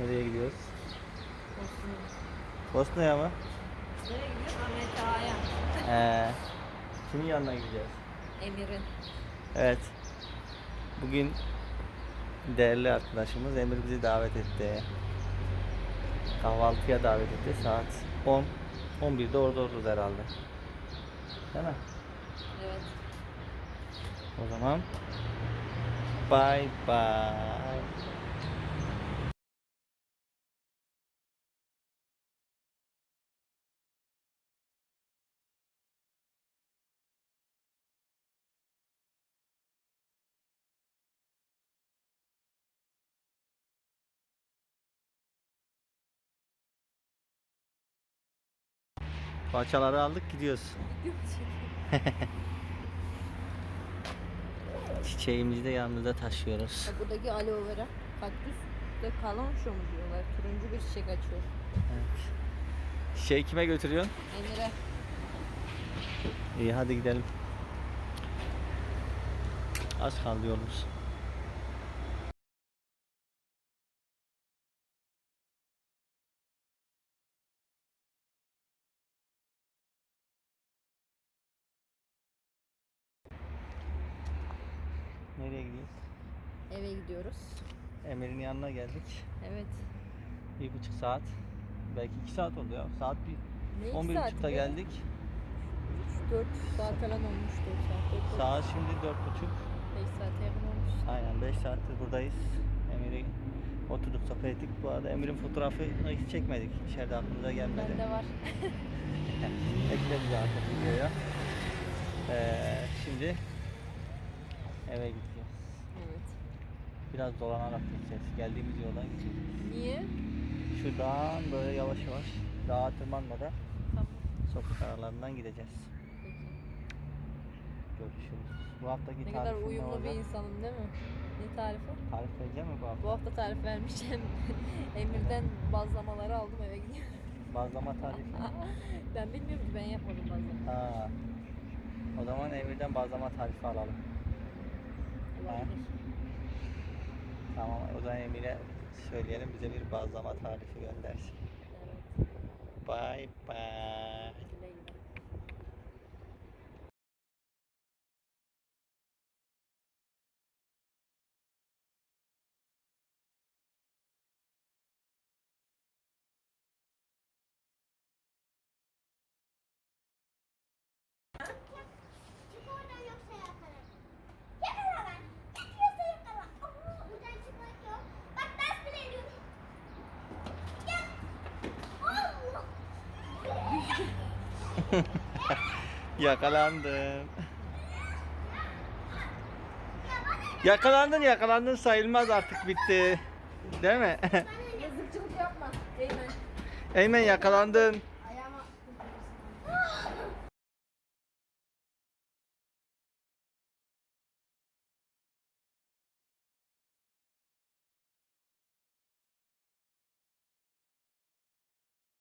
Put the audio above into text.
Nereye gidiyoruz? Olsun. Bosna'ya mı? Nereye gidiyoruz? Ahmet Ağa'ya. He. Kimin yanına gideceğiz? Emir'in. Evet. Bugün değerli arkadaşımız Emir bizi davet etti. Kahvaltıya davet etti. Saat 10. 11'de orada oluruz herhalde. Değil mi? Evet. O zaman bye bye. Parçaları aldık gidiyoruz. Çiçeğimizi de yanımızda taşıyoruz. Ya Buradaki aloe vera kaktüs de kalonşo mu diyorlar? Turuncu bir çiçek açıyor. Evet. Çiçeği kime götürüyorsun? Emir'e. İyi hadi gidelim. Az kaldı yolumuz. Nereye gidiyoruz? Eve gidiyoruz. Emir'in yanına geldik. Evet. Bir buçuk saat. Belki iki saat oldu ya. Saat bir Ne iki 11 saat buçukta be? geldik. 4 saat falan olmuş 4 saat. 4 Saat şimdi dört buçuk. 5 saate yakın olmuş. Aynen 5 saattir buradayız. Emir'i oturduk sohbet ettik. Bu arada Emir'in fotoğrafı hiç çekmedik. İçeride aklımıza gelmedi. Bende var. Ekleriz artık videoya. Ee, şimdi eve gideceğiz. Evet. Biraz dolanarak gideceğiz. Geldiğimiz yoldan gideceğiz. Niye? Şuradan böyle yavaş yavaş dağa tırmanmadan Tamam. sokak aralarından gideceğiz. Peki. Görüşürüz. Bu haftaki Ne kadar uyumlu bir insanım değil mi? Ne tarifi? Tarif vereceğim mi bu hafta? Bu hafta tarif vermişken Emir'den bazlamaları aldım eve gidiyorum. Bazlama tarifi. ben bilmiyorum ki ben yapmadım bazlama. Ha. O zaman Emir'den bazlama tarifi alalım. Tamam o zaman Emir'e söyleyelim bize bir bazlama tarifi göndersin. Evet. Bye bye. Yakalandım. Yakalandın yakalandın sayılmaz artık bitti. Değil mi? Yazıkçılık yapma. Eymen. Eymen yakalandın.